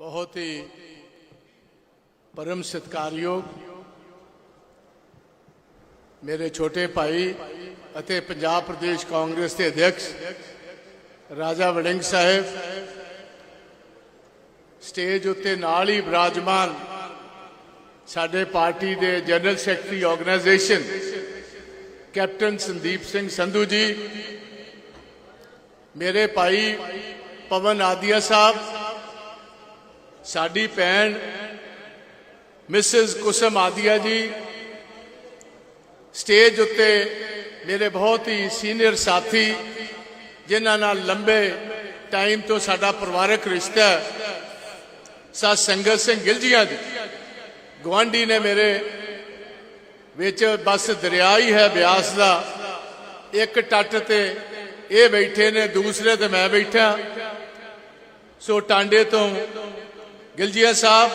ਬਹੁਤ ਹੀ ਪਰਮ ਸਤਿਕਾਰਯੋਗ ਮੇਰੇ ਛੋਟੇ ਭਾਈ ਅਤੇ ਪੰਜਾਬ ਪ੍ਰਦੇਸ਼ ਕਾਂਗਰਸ ਦੇ ਅਧਿਕਸ਼ ਰਾਜਾ ਵੜਿੰਗ ਸਾਹਿਬ ਸਟੇਜ ਉੱਤੇ ਨਾਲ ਹੀ ਬਿਰਾਜਮਾਨ ਸਾਡੇ ਪਾਰਟੀ ਦੇ general secretary organisation captain Sandeep Singh Sandhu ji, ਮੇਰੇ ਭਾਈ ਪਵਨ ਆਦੀਆ ਸਾਹਿਬ ਸਾਡੀ ਭੈਣ ਮਿਸਿਸ ਕੁਸਮ ਆਦੀਆ ਜੀ, ਸਟੇਜ ਉੱਤੇ ਮੇਰੇ ਬਹੁਤ ਹੀ ਸੀਨੀਅਰ ਸਾਥੀ, ਜਿਨ੍ਹਾਂ ਨਾਲ ਲੰਬੇ ਟਾਈਮ ਤੋਂ ਸਾਡਾ ਪਰਿਵਾਰਕ ਰਿਸ਼ਤਾ ਹੈ, ਸਾ ਸੰਗਤ ਸਿੰਘ ਗਿਲਜੀਆਂ ਜੀ ਗਵਾਂਢੀ ਨੇ ਮੇਰੇ ਵਿੱਚ ਬਸ ਦਰਿਆ ਹੀ ਹੈ ਬਿਆਸ ਦਾ, ਇੱਕ ਟੱਟ ਤੇ ਇਹ ਬੈਠੇ ਨੇ, ਦੂਸਰੇ ਤੇ ਮੈਂ ਬੈਠਾ। ਸੋ ਟਾਂਡੇ ਤੋਂ ਗਿਲਜੀਆ ਸਾਹਿਬ,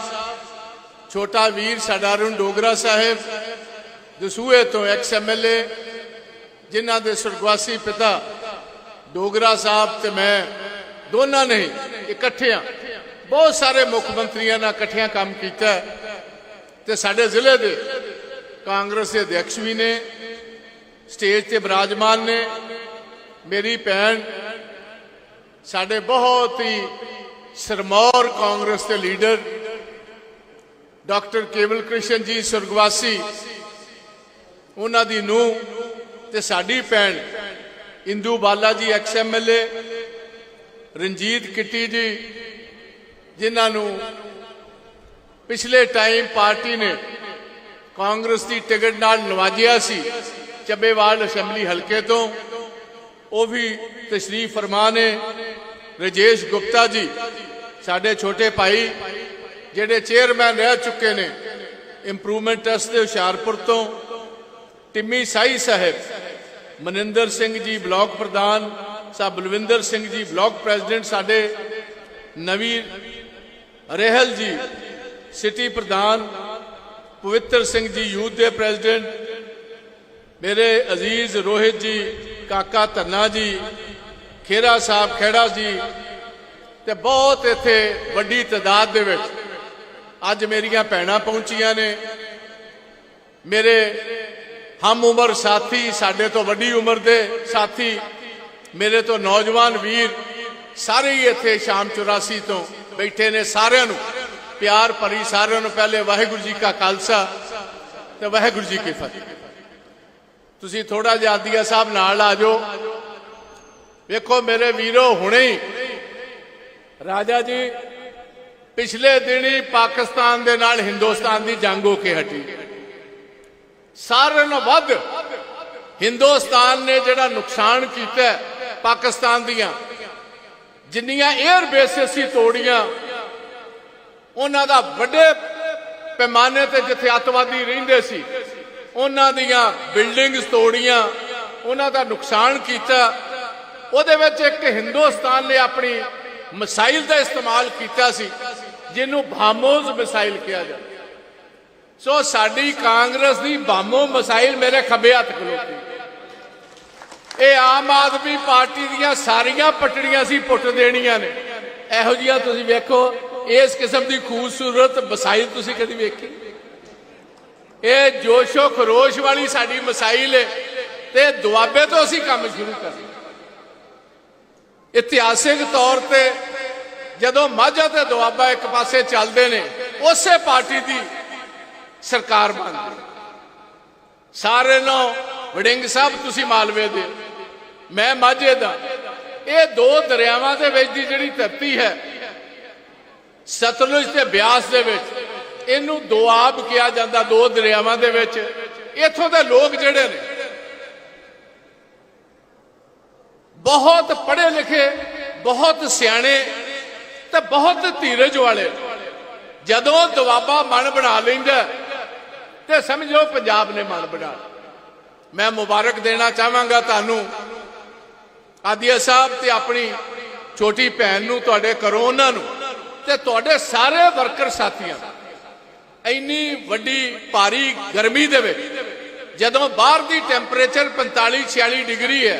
ਛੋਟਾ ਵੀਰ ਸਾਡਾ ਅਰੁਣ ਡੋਗਰਾ ਸਾਹਿਬ, ਦਸੂਹੇ ਤੋਂ ਐਕਸ ਐਮਐਲਏ ਜਿਨ੍ਹਾਂ ਦੇ ਸੁਰਗਵਾਸੀ ਪਿਤਾ ਡੋਗਰਾ ਸਾਹਿਬ ਤੇ ਮੈਂ ਦੋਨਾਂ ਨੇ ਇਕੱਠਿਆਂ ਬਹੁਤ ਸਾਰੇ ਮੁੱਖ ਮੰਤਰੀਆਂ ਨਾਲ ਇਕੱਠਿਆਂ ਕੰਮ ਕੀਤਾ ਹੈ। ਤੇ ਸਾਡੇ ਜ਼ਿਲ੍ਹੇ ਦੇ ਕਾਂਗਰਸ ਦੇ ਅਧਿਕਸ਼ ਵੀ ਨੇ, ਸਟੇਜ ਤੇ ਬਿਰਾਜਮਾਨ ਨੇ। ਮੇਰੀ ਭੈਣ ਸਾਡੇ ਬਹੁਤ ਹੀ ਸਰਮੌਰ ਕਾਂਗਰਸ ਦੇ ਲੀਡਰ ਡਾਕਟਰ ਕੇਵਲ ਕ੍ਰਿਸ਼ਨ ਜੀ ਸੁਰਗਵਾਸੀ, ਉਹਨਾਂ ਦੀ ਨੂੰ ਤੇ ਸਾਡੀ ਭੈਣ Indu Bala ji ex MLA Ranjit kitty ਜੀ, ਜਿਨ੍ਹਾਂ ਨੂੰ ਪਿਛਲੇ ਟਾਈਮ ਪਾਰਟੀ ਨੇ ਕਾਂਗਰਸ ਦੀ ਟਿਕਟ ਨਾਲ ਨਵਾਜਿਆ ਸੀ ਚੱਬੇਵਾਲ ਅਸੈਂਬਲੀ ਹਲਕੇ ਤੋਂ, ਉਹ ਵੀ ਤਸ਼ਰੀਫ ਫਰਮਾ ਨੇ ਰਜੇਸ਼ ਗੁਪਤਾ ਜੀ ਸਾਡੇ ਛੋਟੇ ਭਾਈ, ਜਿਹੜੇ ਚੇਅਰਮੈਨ ਰਹਿ ਚੁੱਕੇ ਨੇ ਇੰਪਰੂਵਮੈਂਟ ਟਰਸਟ ਦੇ ਹੁਸ਼ਿਆਰਪੁਰ ਤੋਂ, ਟਿੰਮੀ ਸਾਈ ਸਾਹਿਬ, ਮਨਿੰਦਰ ਸਿੰਘ ਜੀ ਬਲਾਕ ਪ੍ਰਧਾਨ ਸਾਹਿਬ ਬਲਵਿੰਦਰ ਸਿੰਘ ਜੀ ਬਲਾਕ ਪ੍ਰੈਜ਼ੀਡੈਂਟ ਸਾਡੇ ਨਵੀਂ ਰਹਿਲ ਜੀ ਸਿਟੀ ਪ੍ਰਧਾਨ, ਪਵਿੱਤਰ ਸਿੰਘ ਜੀ ਯੂਥ ਦੇ ਪ੍ਰੈਜ਼ੀਡੈਂਟ ਮੇਰੇ ਅਜ਼ੀਜ਼ ਰੋਹਿਤ ਜੀ, ਕਾਕਾ ਧੰਨਾ ਜੀ, ਖੇਰਾ ਸਾਹਿਬ ਖੇੜਾ ਜੀ ਤੇ ਬਹੁਤ ਇੱਥੇ ਵੱਡੀ ਤਾਦਾਦ ਦੇ ਵਿੱਚ ਅੱਜ ਮੇਰੀਆਂ ਭੈਣਾਂ ਪਹੁੰਚੀਆਂ ਨੇ। ਮੇਰੇ ਹਮ ਉਮਰ ਸਾਥੀ ਸਾਡੇ ਤੋਂ ਵੱਡੀ ਉਮਰ ਦੇ ਸਾਥੀ, ਮੇਰੇ ਤੋਂ ਨੌਜਵਾਨ ਵੀਰ ਸਾਰੇ ਹੀ ਇੱਥੇ ਸ਼ਾਮ 84 ਤੋਂ ਬੈਠੇ ਨੇ ਸਾਰਿਆਂ ਨੂੰ। ਪਿਆਰ ਭਰੀ ਸਾਰਿਆਂ ਨੂੰ ਪਹਿਲੇ ਵਾਹਿਗੁਰੂ ਜੀ ਕਾ ਖਾਲਸਾ ਤੇ ਵਾਹਿਗੁਰੂ ਜੀ ਕੀ ਫਤਿਹ। ਤੁਸੀਂ ਥੋੜਾ ਜਿਹਾ ਆਦੀਆ ਸਾਹਿਬ ਨਾਲ ਆ ਜਾਓ। ਵੇਖੋ ਮੇਰੇ ਵੀਰੋ ਹੁਣੇ ਹੀ ਰਾਜਾ ਜੀ, ਪਿਛਲੇ ਦਿਨੀ ਪਾਕਿਸਤਾਨ ਦੇ ਨਾਲ ਹਿੰਦੁਸਤਾਨ ਦੀ ਜੰਗ ਹੋ ਕੇ ਹਟੀ। ਸਾਰਿਆਂ ਨਾਲੋਂ ਵੱਧ ਹਿੰਦੁਸਤਾਨ ਨੇ ਜਿਹੜਾ ਨੁਕਸਾਨ ਕੀਤਾ ਪਾਕਿਸਤਾਨ ਦੀਆਂ, ਜਿੰਨੀਆਂ 에ਅਰ ਬੇਸਿਸ ਸੀ ਤੋੜੀਆਂ, ਉਹਨਾਂ ਦਾ ਵੱਡੇ ਪੈਮਾਨੇ ਤੇ ਜਿੱਥੇ ਅੱਤਵਾਦੀ ਰਹਿੰਦੇ ਸੀ, ਉਹਨਾਂ ਦੀਆਂ ਬਿਲਡਿੰਗਸ ਤੋੜੀਆਂ, ਉਹਨਾਂ ਦਾ ਨੁਕਸਾਨ ਕੀਤਾ। ਉਹਦੇ ਵਿੱਚ ਇੱਕ ਹਿੰਦੁਸਤਾਨ ਨੇ ਆਪਣੀ ਮਿਸਾਈਲ ਦਾ ਇਸਤੇਮਾਲ ਕੀਤਾ ਸੀ, ਜਿਹਨੂੰ ਭਾਮੋਜ਼ ਮਿਸਾਈਲ ਕਿਹਾ ਜਾਂਦਾ। ਸੋ ਸਾਡੀ ਕਾਂਗਰਸ ਦੀ ਬਾਮੋ ਮਿਸਾਈਲ ਮੇਰੇ ਖੱਬੇ ਹੱਥ ਖਲੋਤੀ। ਇਹ ਆਮ ਆਦਮੀ ਪਾਰਟੀ ਦੀਆਂ ਸਾਰੀਆਂ ਪਟੜੀਆਂ ਸੀ, ਪੁੱਟ ਦੇਣੀਆਂ ਨੇ। ਇਹੋ ਜਿਹੀਆਂ ਤੁਸੀਂ ਵੇਖੋ, ਇਸ ਕਿਸਮ ਦੀ ਖੂਬਸੂਰਤ ਮਿਸਾਈਲ ਤੁਸੀਂ ਕਦੀ ਵੇਖੀ? ਇਹ ਜੋਸ਼ੋ ਖਰੋਸ਼ ਵਾਲੀ ਸਾਡੀ ਮਿਸਾਈਲ ਹੈ ਤੇ ਦੁਆਬੇ ਤੋਂ ਅਸੀਂ ਕੰਮ ਸ਼ੁਰੂ ਕਰਨਾ ਇਤਿਹਾਸਿਕ ਤੌਰ ਤੇ ਜਦੋਂ ਮਾਝਾ ਤੇ ਦੁਆਬਾ ਇੱਕ ਪਾਸੇ ਚੱਲਦੇ ਨੇ, ਉਸੇ ਪਾਰਟੀ ਦੀ ਸਰਕਾਰ ਬਣਦੀ ਸਾਰੇ ਨੂੰ ਵੜਿੰਗ ਸਾਹਿਬ, ਤੁਸੀਂ ਮਾਲਵੇ ਦੇ ਮੈਂ ਮਾਝੇ ਦਾ। ਇਹ ਦੋ ਦਰਿਆਵਾਂ ਦੇ ਵਿੱਚ ਦੀ ਜਿਹੜੀ ਧਰਤੀ ਹੈ, ਸਤਲੁਜ ਤੇ ਬਿਆਸ ਦੇ ਵਿੱਚ, ਇਹਨੂੰ ਦੁਆਬ ਕਿਹਾ ਜਾਂਦਾ, ਦੋ ਦਰਿਆਵਾਂ ਦੇ ਵਿੱਚ। ਇੱਥੋਂ ਦੇ ਲੋਕ ਜਿਹੜੇ ਨੇ ਬਹੁਤ ਪੜ੍ਹੇ ਲਿਖੇ, ਬਹੁਤ ਸਿਆਣੇ ਤੇ ਬਹੁਤ ਧੀਰਜ ਵਾਲੇ। ਜਦੋਂ ਦੁਆਬਾ ਮਨ ਬਣਾ ਲੈਂਦਾ ਤੇ ਸਮਝੋ ਪੰਜਾਬ ਨੇ ਮਨ ਬਣਾ ਮੈਂ ਮੁਬਾਰਕ ਦੇਣਾ ਚਾਹਾਂਗਾ ਤੁਹਾਨੂੰ। ਆਦੀਆ ਸਾਹਿਬ ਤੇ ਆਪਣੀ ਛੋਟੀ ਭੈਣ ਨੂੰ, ਤੁਹਾਡੇ ਘਰੋਂ ਉਹਨਾਂ ਨੂੰ ਤੇ ਤੁਹਾਡੇ ਸਾਰੇ ਵਰਕਰ ਸਾਥੀਆਂ ਇੰਨੀ ਵੱਡੀ ਭਾਰੀ ਗਰਮੀ ਦੇ ਵਿੱਚ ਜਦੋਂ ਬਾਹਰ ਦੀ ਟੈਂਪਰੇਚਰ 45 46 ਡਿਗਰੀ ਹੈ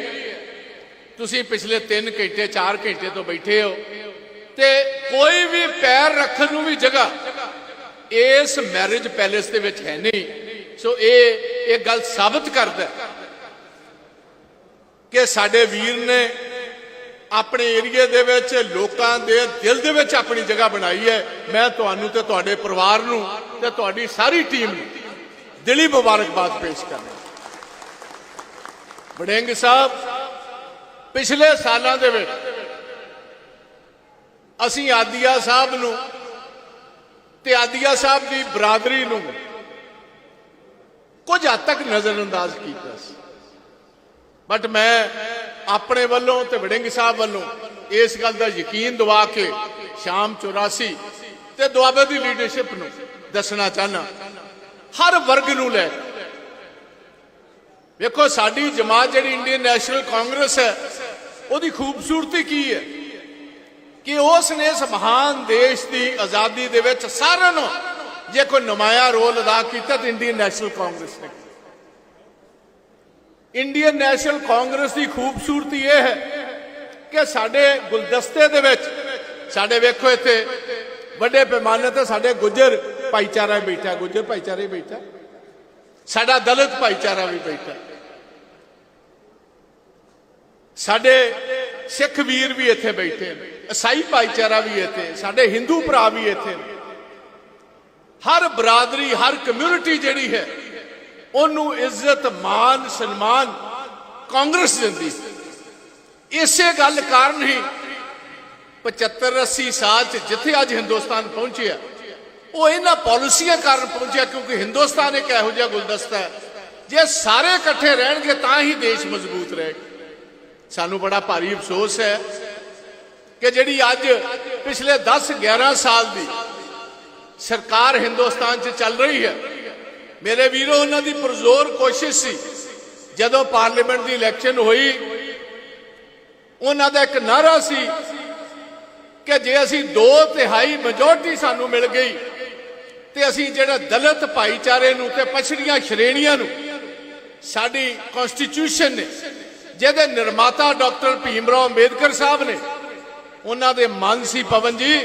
ਤੁਸੀਂ ਪਿਛਲੇ 3 ਘੰਟੇ 4 ਘੰਟੇ ਤੋਂ ਬੈਠੇ ਹੋ ਤੇ ਕੋਈ ਵੀ ਪੈਰ ਰੱਖਣ ਨੂੰ ਵੀ ਜਗ੍ਹਾ ਇਸ ਮੈਰਿਜ ਪੈਲੇਸ ਦੇ ਵਿੱਚ ਹੈ ਨਹੀਂ। ਸੋ ਇਹ ਇਹ ਗੱਲ ਸਾਬਤ ਕਰਦਾ ਕਿ ਸਾਡੇ ਵੀਰ ਨੇ ਆਪਣੇ ਏਰੀਏ ਦੇ ਵਿੱਚ, ਲੋਕਾਂ ਦੇ ਦਿਲ ਦੇ ਵਿੱਚ ਆਪਣੀ ਜਗ੍ਹਾ ਬਣਾਈ ਹੈ। ਮੈਂ ਤੁਹਾਨੂੰ ਤੇ ਤੁਹਾਡੇ ਪਰਿਵਾਰ ਨੂੰ ਤੇ ਤੁਹਾਡੀ ਸਾਰੀ ਟੀਮ ਨੂੰ ਦਿਲੀ ਮੁਬਾਰਕਬਾਦ ਪੇਸ਼ ਕਰਦਾ ਵੜਿੰਗ ਸਾਹਿਬ ਪਿਛਲੇ ਸਾਲਾਂ ਦੇ ਵਿੱਚ ਅਸੀਂ ਆਦੀਆ ਸਾਹਿਬ ਨੂੰ ਤੇ ਆਦੀਆ ਸਾਹਿਬ ਦੀ ਬਰਾਦਰੀ ਨੂੰ ਕੁਝ ਹੱਦ ਤੱਕ ਨਜ਼ਰਅੰਦਾਜ਼ ਕੀਤਾ ਸੀ ਬਟ ਮੈਂ ਆਪਣੇ ਵੱਲੋਂ ਤੇ ਵੜਿੰਗ ਸਾਹਿਬ ਵੱਲੋਂ ਇਸ ਗੱਲ ਦਾ ਯਕੀਨ ਦਿਵਾ ਕੇ ਸ਼ਾਮ 84 ਤੇ ਦੁਆਬੇ ਦੀ ਲੀਡਰਸ਼ਿਪ ਨੂੰ ਦੱਸਣਾ ਚਾਹਨਾ ਹਰ ਵਰਗ ਨੂੰ ਲੈ ਕੇ। ਵੇਖੋ, ਸਾਡੀ ਜਮਾਤ ਜਿਹੜੀ ਇੰਡੀਅਨ ਨੈਸ਼ਨਲ ਕਾਂਗਰਸ ਹੈ, ਉਹਦੀ ਖੂਬਸੂਰਤੀ ਕੀ ਹੈ? ਕਿ ਉਸ ਨੇ ਇਸ ਮਹਾਨ ਦੇਸ਼ ਦੀ ਆਜ਼ਾਦੀ ਦੇ ਵਿੱਚ ਸਾਰਿਆਂ ਨੂੰ ਜੇ ਕੋਈ ਨਮਾਇਆ ਰੋਲ ਅਦਾ ਕੀਤਾ ਤਾਂ ਇੰਡੀਅਨ ਨੈਸ਼ਨਲ ਕਾਂਗਰਸ ਨੇ। ਇੰਡੀਅਨ ਨੈਸ਼ਨਲ ਕਾਂਗਰਸ ਦੀ ਖੂਬਸੂਰਤੀ ਇਹ ਹੈ ਕਿ ਸਾਡੇ ਗੁਲਦਸਤੇ ਦੇ ਵਿੱਚ, ਸਾਡੇ ਵੇਖੋ ਇੱਥੇ, ਵੱਡੇ ਪੈਮਾਨੇ ਤੇ ਸਾਡੇ ਗੁੱਜਰ ਭਾਈਚਾਰਾ ਬੈਠਾ, ਗੁੱਜਰ ਭਾਈਚਾਰੇ ਬੈਠਾ। ਸਾਡਾ ਦਲਿਤ ਭਾਈਚਾਰਾ ਵੀ ਬੈਠਾ। ਸਾਡੇ ਸਿੱਖ ਵੀਰ ਵੀ ਇੱਥੇ ਬੈਠੇ ਨੇ ਈਸਾਈ ਭਾਈਚਾਰਾ ਵੀ ਇੱਥੇ, ਸਾਡੇ ਹਿੰਦੂ ਭਰਾ ਵੀ ਇੱਥੇ ਨੇ। ਹਰ ਬਰਾਦਰੀ, ਹਰ ਕਮਿਊਨਿਟੀ ਜਿਹੜੀ ਹੈ, ਉਹਨੂੰ ਇੱਜ਼ਤ, ਮਾਨ, ਸਨਮਾਨ ਕਾਂਗਰਸ ਦਿੰਦੀ। ਇਸੇ ਗੱਲ ਕਾਰਨ ਹੀ 75 80 ਸਾਲ ਚ ਜਿੱਥੇ ਅੱਜ ਹਿੰਦੁਸਤਾਨ ਪਹੁੰਚਿਆ ਉਹ ਇਹਨਾਂ ਪਾਲਿਸੀਆਂ ਕਾਰਨ ਪਹੁੰਚਿਆ ਕਿਉਂਕਿ ਹਿੰਦੁਸਤਾਨ ਇੱਕ ਇਹੋ ਜਿਹਾ ਗੁਲਦਸਤਾ ਹੈ। ਜੇ ਸਾਰੇ ਇਕੱਠੇ ਰਹਿਣਗੇ ਤਾਂ ਹੀ ਦੇਸ਼ ਮਜ਼ਬੂਤ ਰਹੇਗਾ। ਸਾਨੂੰ ਬੜਾ ਭਾਰੀ ਅਫਸੋਸ ਹੈ ਕਿ ਜਿਹੜੀ ਅੱਜ ਪਿਛਲੇ 10 11 ਸਾਲ ਦੀ ਸਰਕਾਰ ਹਿੰਦੁਸਤਾਨ 'ਚ ਚੱਲ ਰਹੀ ਹੈ, ਮੇਰੇ ਵੀਰੋ, ਉਹਨਾਂ ਦੀ ਪੁਰਜ਼ੋਰ ਕੋਸ਼ਿਸ਼ ਸੀ, ਜਦੋਂ ਪਾਰਲੀਮੈਂਟ ਦੀ ਇਲੈਕਸ਼ਨ ਹੋਈ, ਉਹਨਾਂ ਦਾ ਇੱਕ ਨਾਰਾ ਸੀ ਕਿ ਜੇ ਅਸੀਂ ਦੋ ਤਿਹਾਈ ਮੈਜੋਰਟੀ ਸਾਨੂੰ ਮਿਲ ਗਈ ਤੇ ਅਸੀਂ ਜਿਹੜਾ ਦਲਿਤ ਭਾਈਚਾਰੇ ਨੂੰ ਤੇ ਪਛੜੀਆਂ ਸ਼੍ਰੇਣੀਆਂ ਨੂੰ ਸਾਡੀ ਕਨਸਟੀਟਿਊਸ਼ਨ ਨੇ, ਜਿਹਦੇ ਨਿਰਮਾਤਾ ਡਾਕਟਰ ਭੀਮ ਰਾਓ ਅੰਬੇਦਕਰ ਸਾਹਿਬ ਨੇ, ਉਹਨਾਂ ਦੇ ਮਨ ਸੀ ਪਵਨ ਜੀ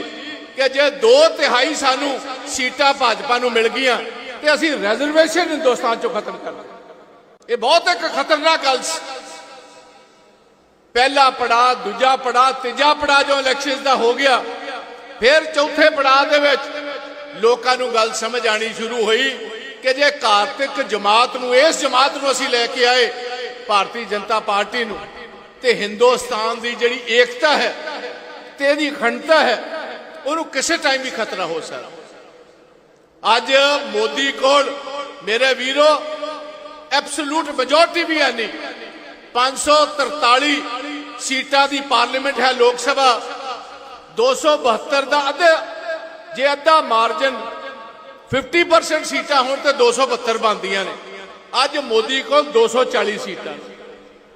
ਕਿ ਜੇ ਦੋ ਤਿਹਾਈ ਸਾਨੂੰ ਸੀਟਾਂ ਭਾਜਪਾ ਨੂੰ ਮਿਲ ਗਈਆਂ ਤੇ ਅਸੀਂ ਰਿਜ਼ਰਵੇਸ਼ਨ ਹਿੰਦੁਸਤਾਨ ਚੋਂ ਖਤਮ ਕਰ ਦਾਂਗੇ ਇਹ ਬਹੁਤ ਇੱਕ ਖਤਰਨਾਕ ਗੱਲ ਸੀ। ਪਹਿਲਾ ਪੜਾ, ਦੂਜਾ ਪੜਾ, ਤੀਜਾ ਪੜਾ ਜੋ ਇਲੈਕਸ਼ਨ ਦਾ ਹੋ ਗਿਆ, ਫਿਰ ਚੌਥੇ ਪੜਾ ਦੇ ਵਿੱਚ ਲੋਕਾਂ ਨੂੰ ਗੱਲ ਸਮਝ ਆਣੀ ਸ਼ੁਰੂ ਹੋਈ ਕਿ ਜੇ ਕਾਰਤਿਕ ਜਮਾਤ ਨੂੰ, ਇਸ ਜਮਾਤ ਨੂੰ ਅਸੀਂ ਲੈ ਕੇ ਆਏ ਭਾਰਤੀ ਜਨਤਾ ਪਾਰਟੀ ਨੂੰ, ਤੇ ਹਿੰਦੁਸਤਾਨ ਦੀ ਜਿਹੜੀ ਏਕਤਾ ਹੈ ਤੇ ਇਹਦੀ ਅਖੰਡਤਾ ਹੈ, ਉਹਨੂੰ ਕਿਸੇ ਟਾਈਮ ਵੀ ਖਤਰਾ ਹੋ ਸਕਦਾ। ਅੱਜ ਮੋਦੀ ਕੋਲ ਮੇਰੇ ਵੀਰੋ ਐਬਸੋਲੂਟ ਮੈਜੋਰਟੀ ਵੀ ਹੈ ਨਹੀਂ। 543 ਸੀਟਾਂ ਦੀ ਪਾਰਲੀਮੈਂਟ ਹੈ ਲੋਕ ਸਭਾ 272 ਦਾ ਅੱਧਾ ਜੇ ਅੱਧਾ ਮਾਰਜਨ 50% ਸੀਟਾਂ ਹੋਣ ਤੇ 272 ਬਣਦੀਆਂ ਨੇ। ਅੱਜ ਮੋਦੀ ਕੋਲ 240 ਸੀਟਾਂ।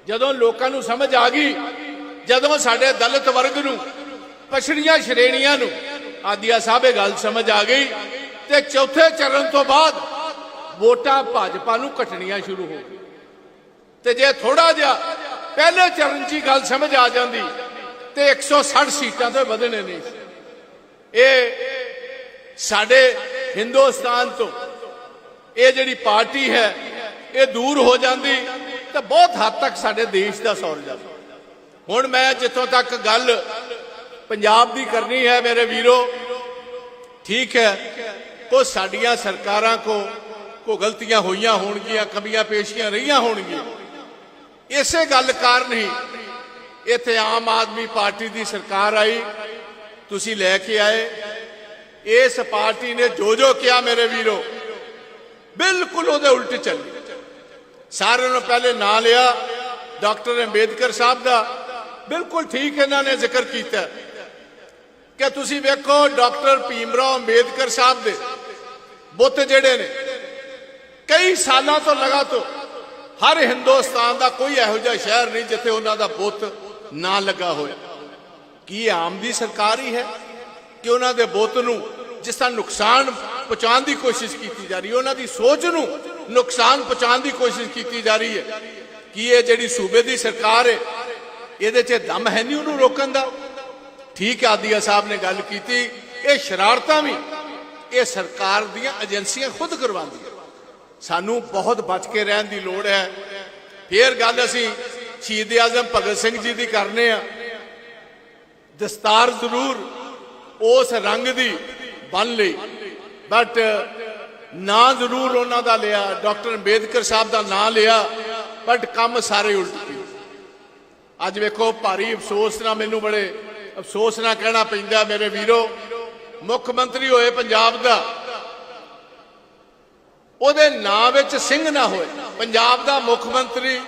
ਜਦੋਂ ਲੋਕਾਂ ਨੂੰ ਸਮਝ ਆ ਗਈ, ਜਦੋਂ ਸਾਡੇ ਦਲਿਤ ਵਰਗ ਨੂੰ, ਪਛੜੀਆਂ ਸ਼੍ਰੇਣੀਆਂ ਨੂੰ ਆਦੀਆ ਸਾਹਿਬ ਇਹ ਗੱਲ ਸਮਝ ਆ ਗਈ ਤੇ ਚੌਥੇ ਚਰਨ ਤੋਂ ਬਾਅਦ ਵੋਟਾਂ ਭਾਜਪਾ ਨੂੰ ਘਟਣੀਆਂ ਸ਼ੁਰੂ ਹੋ ਗਈਆਂ। ਤੇ ਜੇ ਥੋੜਾ ਜਿਹਾ ਪਹਿਲੇ ਚਰਨ 'ਚ ਹੀ ਗੱਲ ਸਮਝ ਆ ਜਾਂਦੀ ਤੇ 160 ਸੀਟਾਂ ਤੋਂ ਵਧਣੇ ਨਹੀਂ ਇਹ ਸਾਡੇ ਹਿੰਦੁਸਤਾਨ ਤੋਂ। ਇਹ ਜਿਹੜੀ ਪਾਰਟੀ ਹੈ, ਇਹ ਦੂਰ ਹੋ ਜਾਂਦੀ ਤਾਂ ਬਹੁਤ ਹੱਦ ਤੱਕ ਸਾਡੇ ਦੇਸ਼ ਦਾ ਸੌਰ ਜਾਂਦਾ। ਹੁਣ ਮੈਂ ਜਿੱਥੋਂ ਤੱਕ ਗੱਲ ਪੰਜਾਬ ਦੀ ਕਰਨੀ ਹੈ ਮੇਰੇ ਵੀਰੋ, ਠੀਕ ਹੈ, ਉਹ ਸਾਡੀਆਂ ਸਰਕਾਰਾਂ ਕੋ ਕੋ ਗਲਤੀਆਂ ਹੋਈਆਂ ਹੋਣਗੀਆਂ, ਕਮੀਆਂ ਪੇਸ਼ੀਆਂ ਰਹੀਆਂ ਹੋਣਗੀਆਂ। ਇਸੇ ਗੱਲ ਕਾਰਨ ਹੀ ਇੱਥੇ ਆਮ ਆਦਮੀ ਪਾਰਟੀ ਦੀ ਸਰਕਾਰ ਆਈ, ਤੁਸੀਂ ਲੈ ਕੇ ਆਏ। ਇਸ ਪਾਰਟੀ ਨੇ ਜੋ ਜੋ ਕਿਹਾ ਮੇਰੇ ਵੀਰੋ, ਬਿਲਕੁਲ ਉਹਦੇ ਉਲਟ ਚੱਲੀ। ਸਾਰਿਆਂ ਨੂੰ ਪਹਿਲੇ ਨਾਂ ਲਿਆ, ਡਾਕਟਰ ਅੰਬੇਦਕਰ ਸਾਹਿਬ ਦਾ, ਬਿਲਕੁਲ ਠੀਕ ਇਹਨਾਂ ਨੇ ਜ਼ਿਕਰ ਕੀਤਾ। ਕਿ ਤੁਸੀਂ ਵੇਖੋ, ਡਾਕਟਰ ਭੀਮਰਾਓ ਅੰਬੇਦਕਰ ਸਾਹਿਬ ਦੇ ਬੁੱਤ ਜਿਹੜੇ ਨੇ, ਕਈ ਸਾਲਾਂ ਤੋਂ ਲਗਾਤਾਰ ਹਰ ਹਿੰਦੁਸਤਾਨ ਦਾ ਕੋਈ ਇਹੋ ਜਿਹਾ ਸ਼ਹਿਰ ਨਹੀਂ ਜਿੱਥੇ ਉਹਨਾਂ ਦਾ ਬੁੱਤ ਨਾ ਲੱਗਾ ਹੋਇਆ। ਕੀ ਆਮ ਦੀ ਸਰਕਾਰ ਹੀ ਹੈ? ਕਿ ਉਹਨਾਂ ਦੇ ਬੁੱਤ ਨੂੰ ਜਿਸ ਤਰ੍ਹਾਂ ਨੁਕਸਾਨ ਪਹੁੰਚਾਉਣ ਦੀ ਕੋਸ਼ਿਸ਼ ਕੀਤੀ ਜਾ ਰਹੀ ਹੈ, ਉਹਨਾਂ ਦੀ ਸੋਚ ਨੂੰ ਨੁਕਸਾਨ ਪਹੁੰਚਾਉਣ ਦੀ ਕੋਸ਼ਿਸ਼ ਕੀਤੀ ਜਾ ਰਹੀ ਹੈ। ਕਿ ਇਹ ਜਿਹੜੀ ਸੂਬੇ ਦੀ ਸਰਕਾਰ ਹੈ, ਇਹਦੇ 'ਚ ਦਮ ਹੈ ਨਹੀਂ ਉਹਨੂੰ ਰੋਕਣ ਦਾ? ਠੀਕ ਹੈ ਆਦੀਆ ਸਾਹਿਬ ਨੇ ਗੱਲ ਕੀਤੀ, ਇਹ ਸ਼ਰਾਰਤਾਂ ਵੀ ਇਹ ਸਰਕਾਰ ਦੀਆਂ ਏਜੰਸੀਆਂ ਖੁਦ ਕਰਵਾਉਂਦੀਆਂ। ਸਾਨੂੰ ਬਹੁਤ ਬਚ ਕੇ ਰਹਿਣ ਦੀ ਲੋੜ ਹੈ। ਫੇਰ ਗੱਲ ਅਸੀਂ ਸ਼ਹੀਦ ਆਜ਼ਮ ਭਗਤ ਸਿੰਘ ਜੀ ਦੀ ਕਰਨੇ ਆ। ਦਸਤਾਰ ਜ਼ਰੂਰ ਉਸ ਰੰਗ ਦੀ ਬਣ ਲਈ। ਬਟ ਨਾਂ ਜ਼ਰੂਰ ਉਹਨਾਂ ਦਾ ਲਿਆ, ਡਾਕਟਰ ਅੰਬੇਦਕਰ ਸਾਹਿਬ ਦਾ ਨਾਂ ਲਿਆ ਬਟ ਕੰਮ ਸਾਰੇ ਉਲਟ ਗਏ ਅੱਜ ਵੇਖੋ, ਭਾਰੀ ਅਫਸੋਸ ਨਾਲ ਮੈਨੂੰ ਬੜੇ ਅਫਸੋਸ ਨਾਲ ਕਹਿਣਾ ਪੈਂਦਾ, ਮੇਰੇ ਵੀਰੋ, ਮੁੱਖ ਮੰਤਰੀ ਹੋਏ ਪੰਜਾਬ ਦਾ। ਉਹਦੇ ਨਾਂ ਵਿੱਚ ਸਿੰਘ ਨਾ ਹੋਏ, ਪੰਜਾਬ ਦਾ ਮੁੱਖ ਮੰਤਰੀ।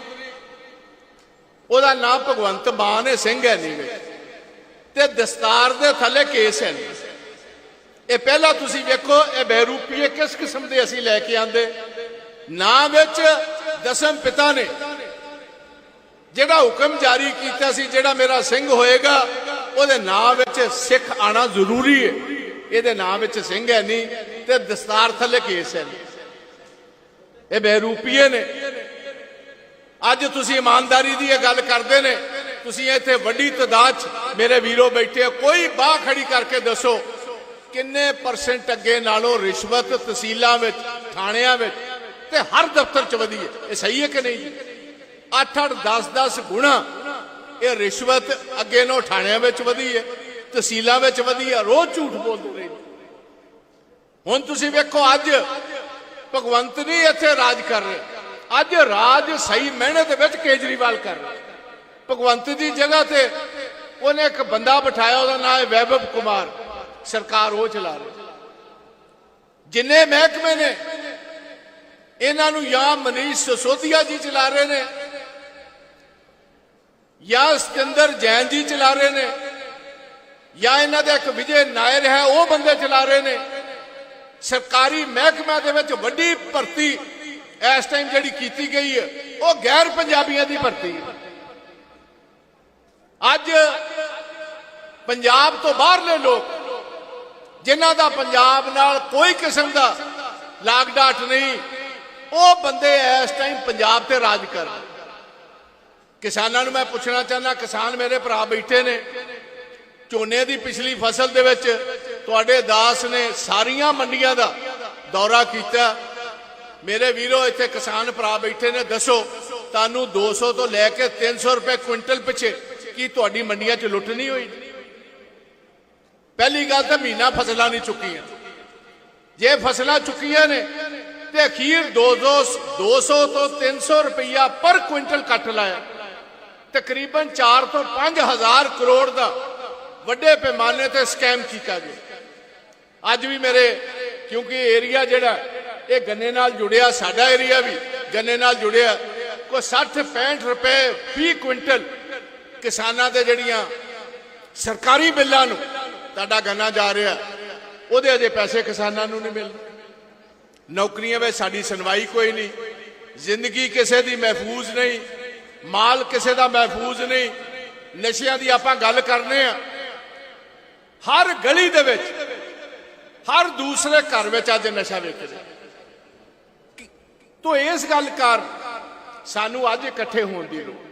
ਉਹਦਾ ਨਾਂ ਭਗਵੰਤ ਮਾਨ ਹੈ ਸਿੰਘ ਹੈ ਨਹੀਂ ਵਿੱਚ ਤੇ ਦਸਤਾਰ ਦੇ ਥੱਲੇ ਕੇਸ ਹੈ ਨਹੀਂ ਇਹ ਪਹਿਲਾਂ ਤੁਸੀਂ ਵੇਖੋ, ਇਹ ਬਹਿਰੂਪੀਏ ਕਿਸ ਕਿਸਮ ਦੇ ਅਸੀਂ ਲੈ ਕੇ ਆਂਦੇ। ਨਾਂ ਵਿੱਚ ਦਸਮ ਪਿਤਾ ਨੇ। ਜਿਹੜਾ ਹੁਕਮ ਜਾਰੀ ਕੀਤਾ ਸੀ, ਜਿਹੜਾ ਮੇਰਾ ਸਿੰਘ ਹੋਏਗਾ, ਉਹਦੇ ਨਾਂ ਵਿੱਚ ਸਿੱਖ ਆਣਾ ਜ਼ਰੂਰੀ ਹੈ। ਇਹਦੇ ਨਾਂ ਵਿੱਚ ਸਿੰਘ ਹੈ ਨਹੀਂ, ਤੇ ਦਸਤਾਰ ਥੱਲੇ ਕੇਸ ਹੈ। ਨਹੀਂ ਇਹ ਬਹਿਰੂਪੀਏ ਨੇ। ਅੱਜ ਤੁਸੀਂ ਇਮਾਨਦਾਰੀ ਦੀ ਇਹ ਗੱਲ ਕਰਦੇ ਨੇ ਤੁਸੀਂ ਇੱਥੇ ਵੱਡੀ ਤਦਾਦ 'ਚ ਮੇਰੇ ਵੀਰੋ ਬੈਠੇ ਹੋ, ਕੋਈ ਬਾਹ ਖੜੀ ਕਰਕੇ ਦੱਸੋ ਕਿੰਨੇ ਪਰਸੈਂਟ ਅੱਗੇ ਨਾਲੋਂ ਰਿਸ਼ਵਤ ਤਹਿਸੀਲਾਂ ਵਿੱਚ, ਥਾਣਿਆਂ ਵਿੱਚ ਤੇ ਹਰ ਦਫ਼ਤਰ 'ਚ ਵਧੀ ਹੈ? ਇਹ ਸਹੀ ਹੈ ਕਿ ਨਹੀਂ? ਜੀ 8-8 10-10 ਗੁਣਾ ਇਹ ਰਿਸ਼ਵਤ ਅੱਗੇ ਨੂੰ ਥਾਣਿਆਂ ਵਿੱਚ ਵਧੀ ਹੈ, ਤਹਿਸੀਲਾਂ ਵਿੱਚ ਵਧੀ ਹੈ, ਰੋਜ਼ ਝੂਠ ਬੋਲਦੇ ਰਹੇ ਹੁਣ ਤੁਸੀਂ ਵੇਖੋ ਅੱਜ ਭਗਵੰਤ ਨਹੀਂ ਇੱਥੇ ਰਾਜ ਕਰ ਰਹੇ, ਅੱਜ ਰਾਜ ਸਹੀ ਮਿਹਨਤ ਵਿੱਚ ਕੇਜਰੀਵਾਲ ਕਰ ਰਿਹਾ। ਭਗਵੰਤ ਦੀ ਜਗ੍ਹਾ ਤੇ ਉਹਨੇ ਇੱਕ ਬੰਦਾ ਬਿਠਾਇਆ, ਉਹਦਾ ਨਾਮ ਹੈ ਵੈਭਵ ਕੁਮਾਰ। ਸਰਕਾਰ ਉਹ ਚਲਾ ਰਹੀ। ਜਿੰਨੇ ਮਹਿਕਮੇ ਨੇ, ਇਹਨਾਂ ਨੂੰ ਜਾਂ ਮਨੀਸ਼ ਸਸੋਦੀਆ ਜੀ ਚਲਾ ਰਹੇ ਨੇ, ਜਾਂ ਸਤਿੰਦਰ ਜੈਨ ਜੀ ਚਲਾ ਰਹੇ ਨੇ, ਜਾਂ ਇਹਨਾਂ ਦਾ ਇੱਕ ਵਿਜੇ ਨਾਇਰ ਹੈ, ਉਹ ਬੰਦੇ ਚਲਾ ਰਹੇ ਨੇ। ਸਰਕਾਰੀ ਮਹਿਕਮਿਆਂ ਦੇ ਵਿੱਚ ਵੱਡੀ ਭਰਤੀ ਇਸ ਟਾਈਮ ਜਿਹੜੀ ਕੀਤੀ ਗਈ ਹੈ, ਉਹ ਗੈਰ ਪੰਜਾਬੀਆਂ ਦੀ ਭਰਤੀ ਹੈ। ਅੱਜ ਪੰਜਾਬ ਤੋਂ ਬਾਹਰਲੇ ਲੋਕ, ਜਿਨ੍ਹਾਂ ਦਾ ਪੰਜਾਬ ਨਾਲ ਕੋਈ ਕਿਸਮ ਦਾ ਲਾਗ ਡਾਟ ਨਹੀਂ, ਉਹ ਬੰਦੇ ਇਸ ਟਾਈਮ ਪੰਜਾਬ ਤੇ ਰਾਜ ਕਰ ਰਹੇ ਕਿਸਾਨਾਂ ਨੂੰ ਮੈਂ ਪੁੱਛਣਾ ਚਾਹੁੰਦਾ, ਕਿਸਾਨ ਮੇਰੇ ਭਰਾ ਬੈਠੇ ਨੇ। ਝੋਨੇ ਦੀ ਪਿਛਲੀ ਫਸਲ ਦੇ ਵਿੱਚ ਤੁਹਾਡੇ ਦਾਸ ਨੇ ਸਾਰੀਆਂ ਮੰਡੀਆਂ ਦਾ ਦੌਰਾ ਕੀਤਾ। ਮੇਰੇ ਵੀਰੋ, ਇੱਥੇ ਕਿਸਾਨ ਭਰਾ ਬੈਠੇ ਨੇ, ਦੱਸੋ, ਤੁਹਾਨੂੰ 200 ਤੋਂ ਲੈ ਕੇ 300 ਰੁਪਏ ਕੁਇੰਟਲ ਪਿੱਛੇ ਕੀ ਤੁਹਾਡੀ ਮੰਡੀਆਂ 'ਚ ਲੁੱਟ ਨਹੀਂ ਹੋਈ ਪਹਿਲੀ ਗੱਲ ਤਾਂ ਮਹੀਨਾ ਫਸਲਾਂ ਨਹੀਂ ਚੁੱਕੀਆਂ ਜੇ ਫਸਲਾਂ ਚੁੱਕੀਆਂ ਨੇ ਤੇ ਅਖੀਰ 200 200 ਤੋਂ 300 ਰੁਪਈਆ ਪਰ ਕੁਇੰਟਲ ਕੱਟ ਲਾਇਆ ਤਕਰੀਬਨ 4 ਤੋਂ 5000 ਕਰੋੜ ਦਾ ਵੱਡੇ ਪੈਮਾਨੇ ਤੇ ਸਕੈਮ ਕੀਤਾ ਗਿਆ ਅੱਜ ਵੀ ਮੇਰੇ ਕਿਉਂਕਿ ਏਰੀਆ ਜਿਹੜਾ ਇਹ ਗੰਨੇ ਨਾਲ ਜੁੜਿਆ ਸਾਡਾ ਏਰੀਆ ਵੀ ਗੰਨੇ ਨਾਲ ਜੁੜਿਆ ਕੋ 60 65 ਰੁਪਏ ਫੀ ਕੁਇੰਟਲ ਕਿਸਾਨਾਂ ਦੇ ਜਿਹੜੀਆਂ ਸਰਕਾਰੀ ਬਿੱਲਾਂ ਨੂੰ ਤੁਹਾਡਾ ਗੰਨਾ ਜਾ ਰਿਹਾ, ਉਹਦੇ ਅਜੇ ਪੈਸੇ ਕਿਸਾਨਾਂ ਨੂੰ ਨਹੀਂ ਮਿਲ ਨੌਕਰੀਆਂ ਵਿੱਚ ਸਾਡੀ ਸੁਣਵਾਈ ਕੋਈ ਨਹੀਂ, ਜ਼ਿੰਦਗੀ ਕਿਸੇ ਦੀ ਮਹਿਫੂਜ਼ ਨਹੀਂ, ਮਾਲ ਕਿਸੇ ਦਾ ਮਹਿਫੂਜ਼ ਨਹੀਂ, ਨਸ਼ਿਆਂ ਦੀ ਆਪਾਂ ਗੱਲ ਕਰਨੇ ਆ। ਹਰ ਗਲੀ ਦੇ ਵਿੱਚ, ਹਰ ਦੂਸਰੇ ਘਰ ਵਿੱਚ ਅੱਜ ਨਸ਼ਾ ਵੇਚਦੇ ਤੋ ਇਸ ਗੱਲ ਕਰ, ਸਾਨੂੰ ਅੱਜ ਇਕੱਠੇ ਹੋਣ ਦੀ ਲੋੜ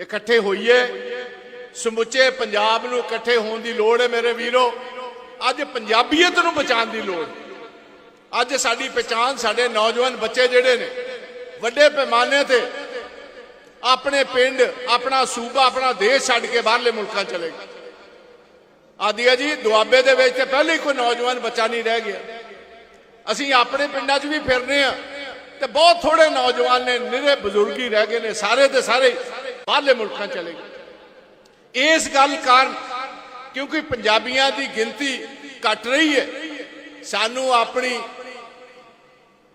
ਇਕੱਠੇ ਹੋਈਏ। ਸਮੁੱਚੇ ਪੰਜਾਬ ਨੂੰ ਇਕੱਠੇ ਹੋਣ ਦੀ ਲੋੜ ਹੈ ਮੇਰੇ ਵੀਰੋ। ਅੱਜ ਪੰਜਾਬੀਅਤ ਨੂੰ ਬਚਾਉਣ ਦੀ ਲੋੜ। ਅੱਜ ਸਾਡੀ ਪਛਾਣ ਸਾਡੇ ਨੌਜਵਾਨ ਬੱਚੇ ਜਿਹੜੇ ਨੇ, ਵੱਡੇ ਪੈਮਾਨੇ ਤੇ ਆਪਣੇ ਪਿੰਡ, ਆਪਣਾ ਸੂਬਾ, ਆਪਣਾ ਦੇਸ਼ ਛੱਡ ਕੇ ਬਾਹਰਲੇ ਮੁਲਕਾਂ ਚਲੇ ਗਏ। ਆਦੀਆ ਜੀ, ਦੁਆਬੇ ਦੇ ਵਿੱਚ ਤੇ ਪਹਿਲੇ ਹੀ ਕੋਈ ਨੌਜਵਾਨ ਬੱਚਾ ਨਹੀਂ ਰਹਿ ਗਿਆ। ਅਸੀਂ ਆਪਣੇ ਪਿੰਡਾਂ 'ਚ ਵੀ ਫਿਰਨੇ ਆ ਤੇ ਬਹੁਤ ਥੋੜੇ ਨੌਜਵਾਨ ਨੇ ਨਿਰੇ ਬਜ਼ੁਰਗੀ ਰਹਿ ਗਏ ਨੇ, ਸਾਰੇ ਦੇ ਸਾਰੇ ਬਾਹਰਲੇ ਮੁਲਕਾਂ ਚਲੇ ਗਏ। ਇਸ ਗੱਲ ਕਾਰਨ ਕਿਉਂਕਿ ਪੰਜਾਬੀਆਂ ਦੀ ਗਿਣਤੀ ਘਟ ਰਹੀ ਹੈ, ਸਾਨੂੰ ਆਪਣੀ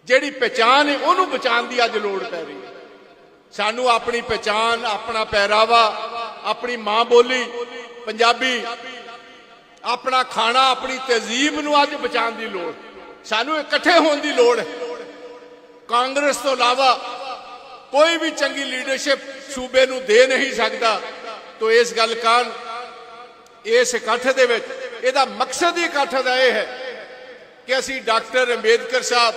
ਜਿਹੜੀ ਪਛਾਣ ਹੈ, ਉਹਨੂੰ ਬਚਾਉਣ ਦੀ ਅੱਜ ਲੋੜ ਪੈ ਰਹੀ ਹੈ। ਸਾਨੂੰ ਆਪਣੀ ਪਛਾਣ ਆਪਣਾ ਪਹਿਰਾਵਾ, ਆਪਣੀ ਮਾਂ ਬੋਲੀ, ਪੰਜਾਬੀ, ਆਪਣਾ ਖਾਣਾ, ਆਪਣੀ ਤਹਿਜ਼ੀਬ ਨੂੰ ਅੱਜ ਬਚਾਉਣ ਦੀ ਲੋੜ। ਸਾਨੂੰ ਇਕੱਠੇ ਹੋਣ ਦੀ ਲੋੜ ਹੈ। ਕਾਂਗਰਸ ਤੋਂ ਇਲਾਵਾ ਕੋਈ ਵੀ ਚੰਗੀ ਲੀਡਰਸ਼ਿਪ ਸੂਬੇ ਨੂੰ ਦੇ ਨਹੀਂ ਸਕਦਾ। ਤੋ ਇਸ ਗੱਲ ਕਾਰਨ ਇਸ ਇਕੱਠ ਦੇ ਵਿੱਚ ਇਹਦਾ ਮਕਸਦ ਹੀ ਇਕੱਠ ਦਾ ਇਹ ਹੈ ਕਿ ਅਸੀਂ ਡਾਕਟਰ ਅੰਬੇਦਕਰ ਸਾਹਿਬ,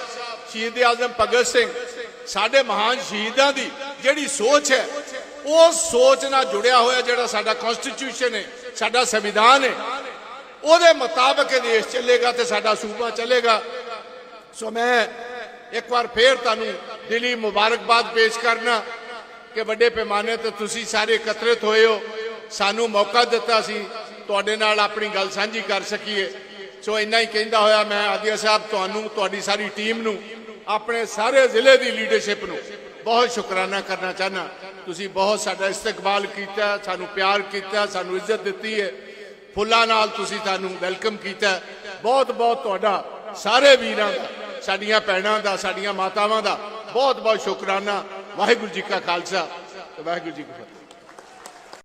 ਸ਼ਹੀਦ ਆਜ਼ਮ ਭਗਤ ਸਿੰਘ, ਸਾਡੇ ਮਹਾਨ ਸ਼ਹੀਦਾਂ ਦੀ ਜਿਹੜੀ ਸੋਚ ਹੈ ਉਸ ਸੋਚ ਨਾਲ ਜੁੜਿਆ ਹੋਇਆ ਜਿਹੜਾ ਸਾਡਾ ਕਨਸਟੀਟਿਊਸ਼ਨ ਹੈ, ਸਾਡਾ ਸੰਵਿਧਾਨ ਹੈ, ਉਹਦੇ ਮੁਤਾਬਕ ਇਹ ਦੇਸ਼ ਚੱਲੇਗਾ ਤੇ ਸਾਡਾ ਸੂਬਾ ਚੱਲੇਗਾ। ਸੋ ਮੈਂ ਇੱਕ ਵਾਰ ਫੇਰ ਤੁਹਾਨੂੰ ਦਿਲੀ ਮੁਬਾਰਕਬਾਦ ਪੇਸ਼ ਕਰਨਾ ਕਿ ਵੱਡੇ ਪੈਮਾਨੇ ਤੇ ਤੁਸੀਂ ਸਾਰੇ ਇਕੱਤਰਿਤ ਹੋਏ ਹੋ। ਸਾਨੂੰ ਮੌਕਾ ਦਿੱਤਾ ਸੀ ਤੁਹਾਡੇ ਨਾਲ ਆਪਣੀ ਗੱਲ ਸਾਂਝੀ ਕਰ ਸਕੀਏ। ਸੋ ਇੰਨਾ ਹੀ ਕਹਿੰਦਾ ਹੋਇਆ ਮੈਂ ਆਦਿਆ ਸਾਹਿਬ ਤੁਹਾਨੂੰ, ਤੁਹਾਡੀ ਸਾਰੀ ਟੀਮ ਨੂੰ, ਆਪਣੇ ਸਾਰੇ ਜ਼ਿਲ੍ਹੇ ਦੀ ਲੀਡਰਸ਼ਿਪ ਨੂੰ ਬਹੁਤ ਸ਼ੁਕਰਾਨਾ ਕਰਨਾ ਚਾਹਨਾ ਤੁਸੀਂ ਬਹੁਤ ਸਾਡਾ ਇਸਤਕਬਾਲ ਕੀਤਾ, ਸਾਨੂੰ ਪਿਆਰ ਕੀਤਾ, ਸਾਨੂੰ ਇੱਜ਼ਤ ਦਿੱਤੀ ਹੈ। ਫੁੱਲਾਂ ਨਾਲ ਤੁਸੀਂ ਤੁਹਾਨੂੰ ਵੈਲਕਮ ਕੀਤਾ। ਬਹੁਤ ਬਹੁਤ ਤੁਹਾਡਾ, ਸਾਰੇ ਵੀਰਾਂ ਦਾ, ਸਾਡੀਆਂ ਭੈਣਾਂ ਦਾ, ਸਾਡੀਆਂ ਮਾਤਾਵਾਂ ਦਾ ਬਹੁਤ ਬਹੁਤ ਸ਼ੁਕਰਾਨਾ। ਵਾਹਿਗੁਰੂ ਜੀ ਕਾ ਖਾਲਸਾ ਤੇ ਵਾਹਿਗੁਰੂ ਜੀ ਕੀ ਫਤਿਹ।